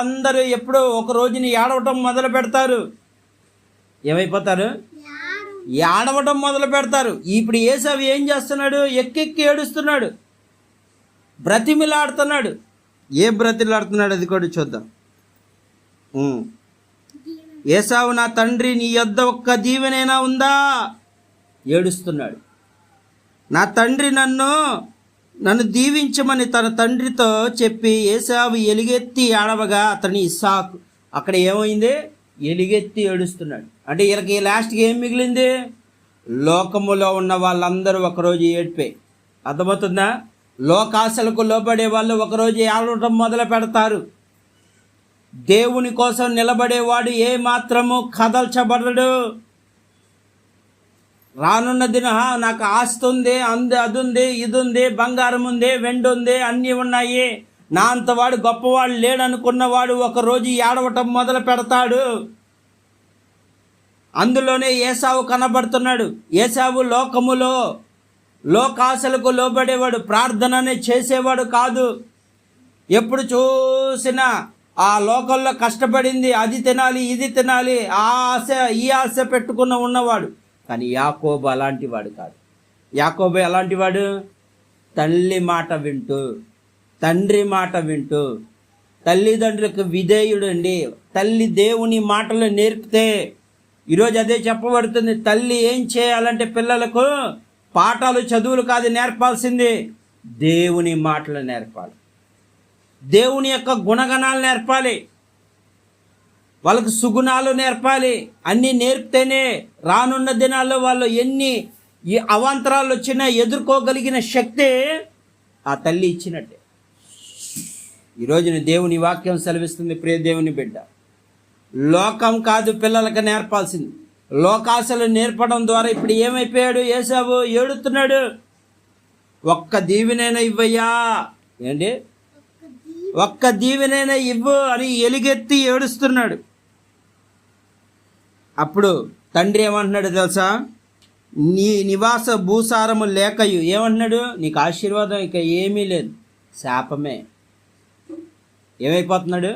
అందరూ ఎప్పుడో ఒక రోజుని ఏడవటం మొదలు పెడతారు. ఏమైపోతారు? ఏడవటం మొదలు పెడతారు. ఇప్పుడు ఏసావి ఏం చేస్తున్నాడు? ఎక్కెక్కి ఏడుస్తున్నాడు. బ్రతిమిలాడుతున్నాడు. ఏ బ్రతిలాడుతున్నాడు అది కూడా చూద్దాం. ఏసావు నా తండ్రి నీ యొద్ద ఒక్క దీవెనైనా ఉందా? ఏడుస్తున్నాడు. నా తండ్రి నన్ను నన్ను దీవించమని తన తండ్రితో చెప్పి ఏసావు ఎలుగెత్తి ఆడవగా అతని ఇస్సాకు. అక్కడ ఏమైంది? ఎలుగెత్తి ఏడుస్తున్నాడు. అంటే వీళ్ళకి లాస్ట్కి ఏం మిగిలింది? లోకములో ఉన్న వాళ్ళందరూ ఒకరోజు ఏడ్పే. అర్థమవుతుందా? లోకాశలకు లోబడే వాళ్ళు ఒకరోజు ఏడవటం మొదలు పెడతారు. దేవుని కోసం నిలబడేవాడు ఏ మాత్రము కదల్చబడడు. రానున్న దిన నాకు ఆస్తి ఉంది అంది అది ఉంది ఇది ఉంది బంగారం ఉంది వెండి ఉంది అన్నీ ఉన్నాయి. నా అంతవాడు గొప్పవాడు లేడనుకున్నవాడు ఒకరోజు ఏడవటం మొదలు పెడతాడు. అందులోనే ఏసావు కనబడుతున్నాడు. ఏసావు లోకములో లోకాశలకు లోబడేవాడు ప్రార్థననే చేసేవాడు కాదు. ఎప్పుడు చూసినా ఆ లోకంలో కష్టపడింది అది తినాలి ఇది తినాలి ఆ ఆశ ఈ ఆశ పెట్టుకున్న ఉన్నవాడు. కానీ యాకోబు అలాంటి వాడు కాదు. యాకోబు ఎలాంటి వాడు? తల్లి మాట వింటూ తండ్రి మాట వింటూ తల్లిదండ్రులకు విధేయుడండి తల్లి దేవుని మాటలు నేర్పితే ఈరోజు అదే చెప్పబడుతుంది తల్లి ఏం చేయాలంటే పిల్లలకు పాఠాలు చదువులు కాదు నేర్పాల్సింది దేవుని మాటలు నేర్పాలి. దేవుని యొక్క గుణగణాలు నేర్పాలి. వాళ్ళకు సుగుణాలు నేర్పాలి. అన్నీ నేర్పితేనే రానున్న దినాల్లో వాళ్ళు ఎన్ని ఈ అవాంతరాలు వచ్చినా ఎదుర్కోగలిగిన శక్తి ఆ తల్లి ఇచ్చినట్టే. ఈరోజున దేవుని వాక్యం సెలవిస్తుంది ప్రియ దేవుని బిడ్డ. లోకం కాదు పిల్లలకు నేర్పాల్సింది. లోకాశలు నేర్పడం ద్వారా ఇప్పుడు ఏమైపోయాడు? ఏసావు? ఏడుతున్నాడు? ఒక్క దీవినైనా ఇవ్వయ్యా. ఏంటి? ఒక్క దీవెనైనా ఇవ్వు అని ఎలుగెత్తి ఏడుస్తున్నాడు. అప్పుడు తండ్రి ఏమంటున్నాడు తెలుసా? నీ నివాస భూసారము లేకయు. ఏమంటున్నాడు? నీకు ఆశీర్వాదం ఇక ఏమీ లేదు. శాపమే. ఏమైపోతున్నాడు?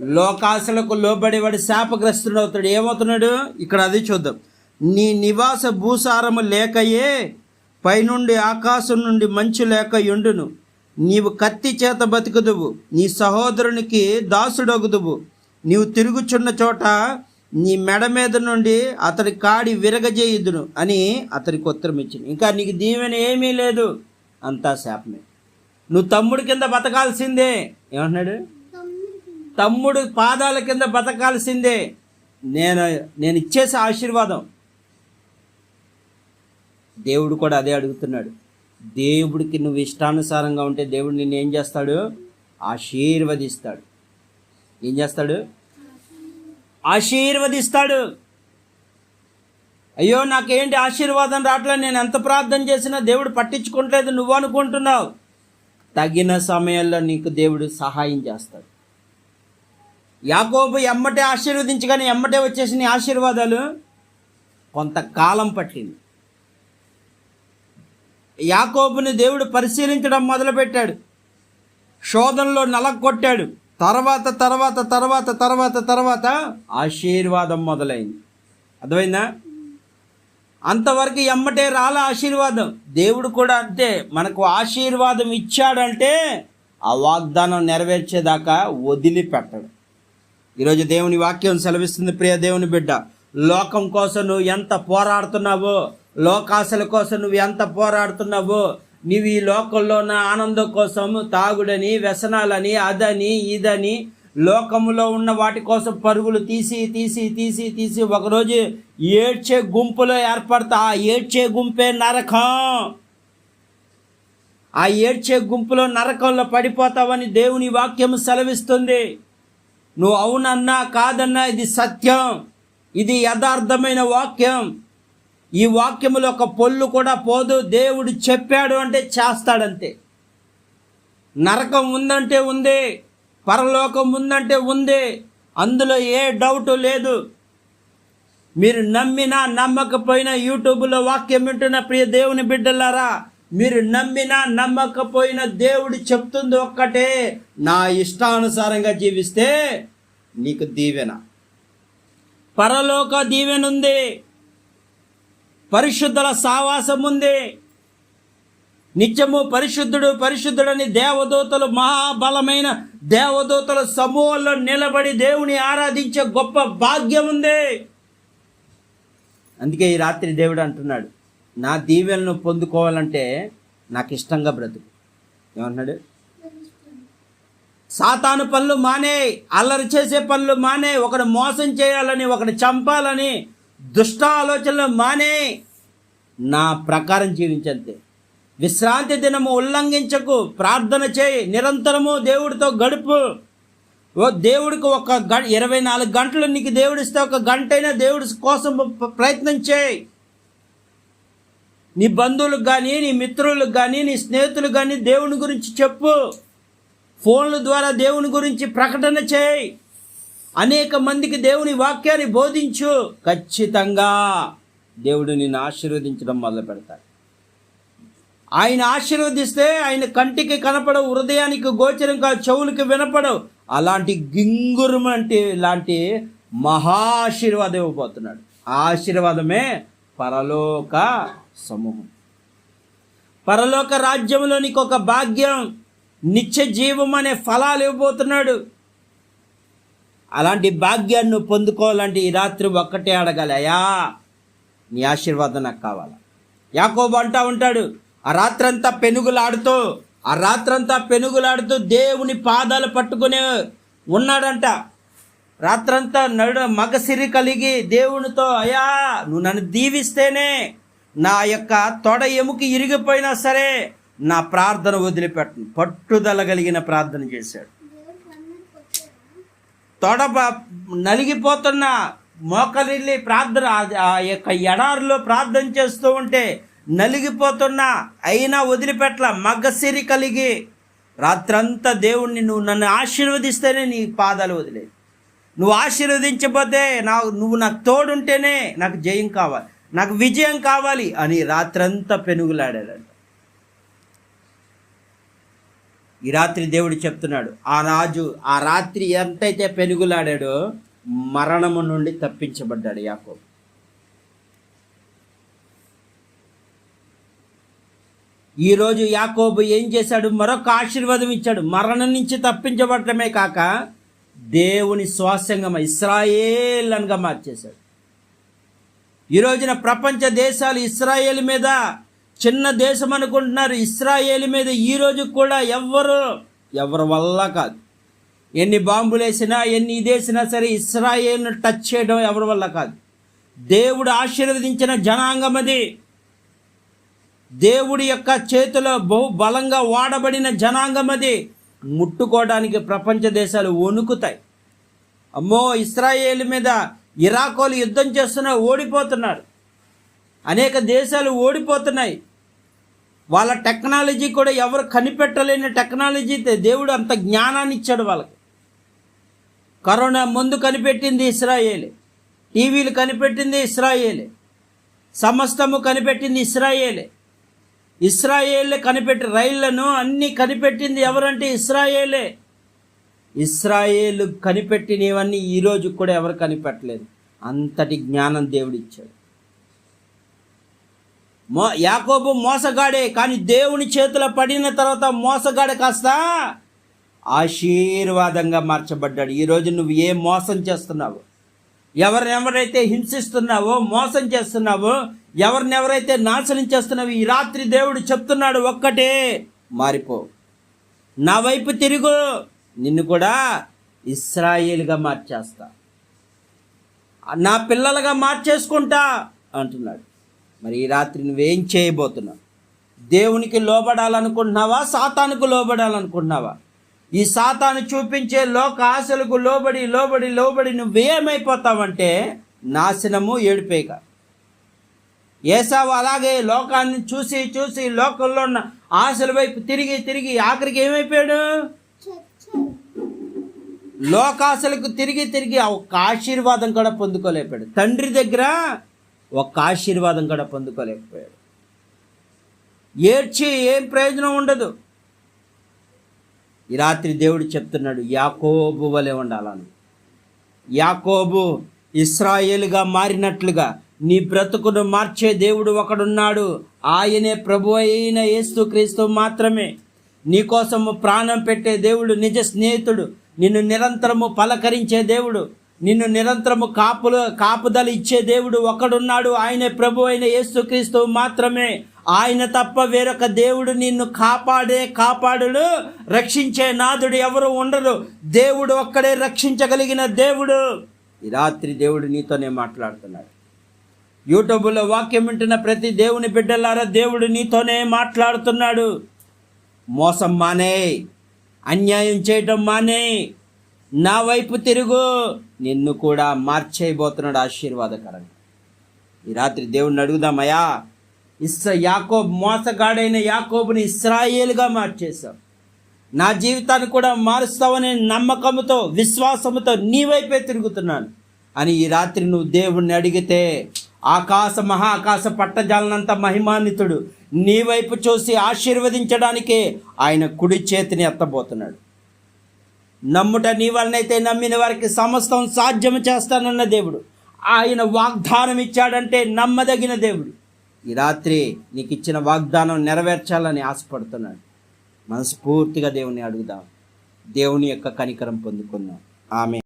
లోకాశలకు లోబడేవాడు శాపగ్రస్తుడు అవుతాడు ఏమవుతున్నాడు? ఇక్కడ అది చూద్దాం. నీ నివాస భూసారము లేకయే పైనుండి ఆకాశం నుండి మంచు లేక ఎండును నీవు కత్తి చేత బతుకుదువు. నీ సహోదరునికి దాసుడగుదువు. నీవు తిరుగుచున్న చోట నీ మెడ మీద నుండి అతడి కాడి విరగజేయుదును అని అతనికి ఉత్తరం ఇచ్చింది. ఇంకా నీకు దీవెన ఏమీ లేదు అంతా శాపమే. నువ్వు తమ్ముడి కింద బతకాల్సిందే. ఏమంటున్నాడు? తమ్ముడు పాదాల కింద బతకాల్సిందే. నేను నేను ఇచ్చేసే ఆశీర్వాదం. దేవుడు కూడా అదే అడుగుతున్నాడు. దేవుడికి నువ్వు ఇష్టానుసారంగా ఉంటే దేవుడు నిన్ను ఏం చేస్తాడు? ఆశీర్వదిస్తాడు. ఏం చేస్తాడు? ఆశీర్వదిస్తాడు. అయ్యో నాకేంటి ఆశీర్వాదం రావట్లేదు? నేను ఎంత ప్రార్థన చేసినా దేవుడు పట్టించుకోవట్లేదు. నువ్వు అనుకుంటున్నావు. తగిన సమయంలో నీకు దేవుడు సహాయం చేస్తాడు. యాకోబు ఎమ్మటే ఆశీర్వదించగానే ఎమ్మటే వచ్చేసిన ఆశీర్వాదాలు కొంతకాలం పట్టింది. యాకోబుని దేవుడు పరిశీలించడం మొదలుపెట్టాడు. శోధనలో నలగొట్టాడు. తర్వాత తర్వాత తర్వాత తర్వాత తర్వాత ఆశీర్వాదం మొదలైంది. అర్థమైందా? అంతవరకు ఎమ్మటే రాల ఆశీర్వాదం. దేవుడు కూడా అంతే. మనకు ఆశీర్వాదం ఇచ్చాడంటే ఆ వాగ్దానం నెరవేర్చేదాకా వదిలిపెట్టడు. ఈరోజు దేవుని వాక్యం సెలవిస్తుంది ప్రియ దేవుని బిడ్డ. లోకం కోసం నువ్వు ఎంత పోరాడుతున్నావో లోకాశల కోసం నువ్వు ఎంత పోరాడుతున్నావో నువ్వు ఈ లోకంలో ఉన్న ఆనందం కోసం తాగుడని వ్యసనాలని అదని ఇదని లోకములో ఉన్న వాటి కోసం పరుగులు తీసి తీసి తీసి తీసి ఒకరోజు ఏడ్చే గుంపులో ఏర్పడతా. ఆ ఏడ్చే గుంపే నరకం. ఆ ఏడ్చే గుంపులో నరకంలో పడిపోతావని దేవుని వాక్యం సెలవిస్తుంది. నువ్వు అవునన్నా కాదన్నా ఇది సత్యం. ఇది యథార్థమైన వాక్యం. ఈ వాక్యములో ఒక పొల్లు కూడా పోదు. దేవుడు చెప్పాడు అంటే చేస్తాడంతే. నరకం ఉందంటే ఉంది పరలోకం ఉందంటే ఉంది అందులో ఏ డౌట్ లేదు. మీరు నమ్మినా నమ్మకపోయినా యూట్యూబ్లో వాక్యం వింటున్న ప్రియ దేవుని బిడ్డలారా మీరు నమ్మినా నమ్మకపోయినా దేవుడు చెప్తుంది ఒక్కటే నా ఇష్టానుసారంగా జీవిస్తే నీకు దీవెన. పరలోక దీవెన ఉంది. పరిశుద్ధుల సావాసం ఉంది నిత్యము పరిశుద్ధుడు పరిశుద్ధుడని దేవదూతలు మహాబలమైన దేవదూతల సమూహంలో నిలబడి దేవుని ఆరాధించే గొప్ప భాగ్యం ఉంది అందుకే ఈ రాత్రి దేవుడు అంటున్నాడు నా దీవెలను పొందుకోవాలంటే నాకు ఇష్టంగా బ్రతుకు. ఏమన్నాడు సాతాను పనులు మానే అల్లరి చేసే పనులు మానే ఒకడు మోసం చేయాలని ఒకడు చంపాలని దుష్ట ఆలోచనలు మానే నా ప్రకారం జీవించంతే. విశ్రాంతి దినము ఉల్లంఘించకు ప్రార్థన చేయి నిరంతరము దేవుడితో గడుపు. ఓ దేవుడికి ఒక గ ఇరవై నాలుగు గంటలు నీకు దేవుడిస్తే ఒక గంట అయినా దేవుడి కోసం ప్రయత్నం చేయి. నీ బంధువులకు కానీ నీ మిత్రులకు కానీ నీ స్నేహితులకు కానీ దేవుని గురించి చెప్పు. ఫోన్ల ద్వారా దేవుని గురించి ప్రకటన చేయి. అనేక మందికి దేవుని వాక్యాన్ని బోధించు. ఖచ్చితంగా దేవుడు నిన్ను ఆశీర్వదించడం మొదలు పెడతాడు. ఆయన ఆశీర్వదిస్తే ఆయన కంటికి కనపడవు హృదయానికి గోచరం కాదు చెవులకి వినపడవు. అలాంటి గింగురం అంటే ఇలాంటి మహా ఆశీర్వాదం ఇవ్వబోతున్నాడు. ఆశీర్వాదమే పరలోక సమూహం. పరలోక రాజ్యంలో నీకు ఒక భాగ్యం నిత్య జీవం అనే ఫలాలు ఇవ్వబోతున్నాడు. అలాంటి భాగ్యాన్ని నువ్వు పొందుకోవాలంటే ఈ రాత్రి ఒక్కటే అడగాలి అయ్యా నీ ఆశీర్వాదం నాకు కావాల? యాకోబు అంటా ఉంటాడు ఆ రాత్రంతా పెనుగులాడుతూ ఆ రాత్రంతా పెనుగులాడుతూ దేవుని పాదాలు పట్టుకునే ఉన్నాడంట. రాత్రంతా నడు మగసిరి కలిగి దేవునితో అయ్యా నువ్వు నన్ను దీవిస్తేనే నా యొక్క తొడ ఎముకి ఇరిగిపోయినా సరే నా ప్రార్థన వదిలిపెట్టను పట్టుదల కలిగిన ప్రార్థన చేశాడు. తొడ నలిగిపోతున్న మోకరిల్లి ప్రార్థన ఆ- యొక్క ఎడారిలో ప్రార్థన చేస్తూ ఉంటే నలిగిపోతున్నా అయినా వదిలిపెట్ల మగసిరి కలిగి రాత్రంతా దేవుణ్ణి నువ్వు నన్ను ఆశీర్వదిస్తేనే నీ పాదాలు వదిలే నువ్వు ఆశీర్వదించబోతే నా నువ్వు నాకు తోడుంటేనే నాకు జయం కావాలి నాకు విజయం కావాలి అని రాత్రంతా పెనుగులాడాడు. ఈ రాత్రి దేవుడు చెప్తున్నాడు ఆ రాజు ఆ రాత్రి ఎంతైతే పెనుగులాడాడో మరణము నుండి తప్పించబడ్డాడు యాకోబు. ఈరోజు యాకోబు ఏం చేశాడు? మరొక ఆశీర్వాదం ఇచ్చాడు. మరణం నుంచి తప్పించబడటమే కాక దేవుని స్వాస్యంగా ఇస్రాయేల్ అనగా మార్చేశాడు. ఈ రోజున ప్రపంచ దేశాలు ఇస్రాయేల్ మీద చిన్న దేశం అనుకుంటున్నారు. ఇస్రాయేల్ మీద ఈ కూడా ఎవ్వరు ఎవరి వల్ల కాదు. ఎన్ని బాంబులు వేసినా ఎన్ని ఇదేసినా సరే ఇస్రాయేల్ను టచ్ చేయడం ఎవరి వల్ల కాదు. దేవుడు ఆశీర్వదించిన జనాంగం అది. దేవుడి యొక్క చేతిలో బహు బలంగా వాడబడిన జనాంగం అది. ముట్టుకోవడానికి ప్రపంచ దేశాలు వణుకుతాయి. అమ్మో ఇస్రాయేల్ మీద ఇరాకోలు యుద్ధం చేస్తున్నా ఓడిపోతున్నారు. అనేక దేశాలు ఓడిపోతున్నాయి. వాళ్ళ టెక్నాలజీ కూడా ఎవరు కనిపెట్టలేని టెక్నాలజీ దేవుడు అంత జ్ఞానాన్ని ఇచ్చాడు వాళ్ళకి. కరోనా ముందు కనిపెట్టింది ఇస్రాయేలే. టీవీలు కనిపెట్టింది ఇస్రాయేలే. సమస్తము కనిపెట్టింది ఇస్రాయేలే. ఇస్రాయేలే కనిపెట్టి రైళ్ళను అన్నీ కనిపెట్టింది ఎవరంటే ఇస్రాయేలే. ఇస్రాయేలు కనిపెట్టినవన్నీ ఈ కూడా ఎవరు కనిపెట్టలేదు. అంతటి జ్ఞానం దేవుడిచ్చాడు. మో యాకోబు మోసగాడే కానీ దేవుని చేతిలో పడిన తర్వాత మోసగాడే కాస్త ఆశీర్వాదంగా మార్చబడ్డాడు. ఈరోజు నువ్వు ఏ మోసం చేస్తున్నావు ఎవరినెవరైతే హింసిస్తున్నావో మోసం చేస్తున్నావో ఎవరినెవరైతే నాశనం చేస్తున్నావో ఈ రాత్రి దేవుడు చెప్తున్నాడు ఒక్కటే మారిపో. నా వైపు తిరుగు నిన్ను కూడా ఇస్రాయేల్గా మార్చేస్తా. నా పిల్లలుగా మార్చేసుకుంటా అంటున్నాడు. మరి ఈ రాత్రి నువ్వేం చేయబోతున్నావు? దేవునికి లోబడాలనుకుంటున్నావా? సాతానుకు లోబడాలనుకుంటున్నావా? ఈ సాతాను చూపించే లోక ఆశలకు లోబడి లోబడి లోబడి నువ్వేమైపోతావంటే నాశనము ఏడిపేక. ఏసావు అలాగే లోకాన్ని చూసి చూసి లోకంలో ఉన్న ఆశల వైపు తిరిగి తిరిగి ఆఖరికి ఏమైపోయాడు? లోకాశలకు తిరిగి తిరిగి ఒక ఆశీర్వాదం కూడా పొందుకోలేకపోయాడు. తండ్రి దగ్గర ఒక్క ఆశీర్వాదం కూడా పొందుకోలేకపోయాడు. ఏడ్చి ఏం ప్రయోజనం ఉండదు. ఈ రాత్రి దేవుడు చెప్తున్నాడు యాకోబు వలె ఉండాలని. యాకోబు ఇస్రాయేలుగా మారినట్లుగా నీ బ్రతుకును మార్చే దేవుడు ఒకడున్నాడు. ఆయనే ప్రభు అయిన యేసుక్రీస్తు మాత్రమే. నీకోసము ప్రాణం పెట్టే దేవుడు నిజ స్నేహితుడు. నిన్ను నిరంతరము పలకరించే దేవుడు. నిన్ను నిరంతరము కాపులు కాపుదల ఇచ్చే దేవుడు ఒకడున్నాడు. ఆయనే ప్రభు అయిన యేసుక్రీస్తు మాత్రమే. ఆయన తప్ప వేరొక దేవుడు నిన్ను కాపాడే కాపాడుడు రక్షించే నాదుడు ఎవరు ఉండరు. దేవుడు ఒక్కడే రక్షించగలిగిన దేవుడు. ఈ రాత్రి దేవుడు నీతోనే మాట్లాడుతున్నాడు. యూట్యూబ్లో వాక్యం వింటున్న ప్రతి దేవుని బిడ్డలారా దేవుడు నీతోనే మాట్లాడుతున్నాడు. మోసం మానే. అన్యాయం చేయటం మానే. నా వైపు తిరుగు. నిన్ను కూడా మార్చేయబోతున్నాడు ఆశీర్వాదకరంగా. ఈ రాత్రి దేవుణ్ణి అడుగుదామయ్యా ఇస్స యాకోబ్ మోసగాడైన యాకోబుని ఇస్రాయేల్గా మార్చేశావు. నా జీవితాన్ని కూడా మారుస్తావనే నమ్మకంతో విశ్వాసముతో నీ వైపే తిరుగుతున్నాను. అని ఈ రాత్రి నువ్వు దేవుణ్ణి అడిగితే ఆకాశ మహాకాశ పట్టజాలనంత మహిమాన్వితుడు నీ వైపు చూసి ఆశీర్వదించడానికే ఆయన కుడి చేతిని ఎత్తబోతున్నాడు. నమ్ముట నీ వలనైతే నమ్మిన వారికి సమస్తం సాధ్యం చేస్తానన్న దేవుడు. ఆయన వాగ్దానం ఇచ్చాడంటే నమ్మదగిన దేవుడు. ఈ రాత్రి నీకు ఇచ్చిన వాగ్దానం నెరవేర్చాలని ఆశపడుతున్నాడు. మనస్ఫూర్తిగా దేవుని అడుగుదాం. దేవుని యొక్క కనికరం పొందుకుందాం. ఆమె